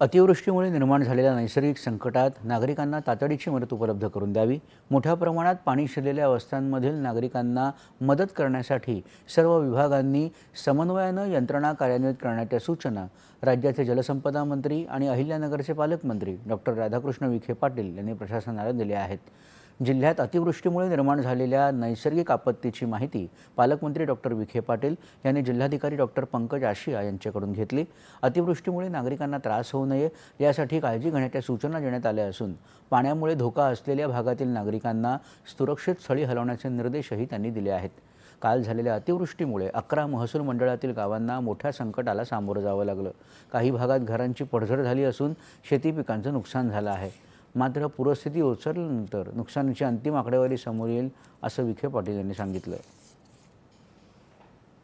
अतिवृष्टीमुळे निर्माण झालेल्या नैसर्गिक संकटात नागरिकांना तातडीची मदत उपलब्ध करून द्यावी. मोठ्या प्रमाणात पाणी शिरलेल्या वस्त्यांमधील नागरिकांना मदत करण्यासाठी सर्व विभागांनी समन्वयानं यंत्रणा कार्यान्वित करण्याच्या सूचना राज्याचे जलसंपदा मंत्री आणि अहिल्यानगरचे पालकमंत्री डॉक्टर राधाकृष्ण विखे पाटील यांनी प्रशासनाला दिल्या आहेत. जिल्ह्यात अतिवृष्टीमुळे निर्माण झालेल्या नैसर्गिक आपत्तीची माहिती पालकमंत्री डॉक्टर विखे पाटील यांनी जिल्हाधिकारी डॉक्टर पंकज आशिया यांच्याकडून घेतली. अतिवृष्टीमुळे नागरिकांना त्रास होऊ नये यासाठी काळजी घेण्याच्या सूचना देण्यात आल्या असून पाण्यामुळे धोका असलेल्या भागातील नागरिकांना सुरक्षित स्थळी हलवण्याचे निर्देशही त्यांनी दिले आहेत. काल झालेल्या अतिवृष्टीमुळे अकरा महसूल मंडळातील गावांना मोठ्या संकटाला सामोरं जावं लागलं. काही भागात घरांची पडझड झाली असून शेती पिकांचं नुकसान झालं आहे. मात्र पूरस्थिती ओसरल्यानंतर नुकसानीची अंतिम आकडेवारी समोर येईल असं विखे पाटील यांनी सांगितलं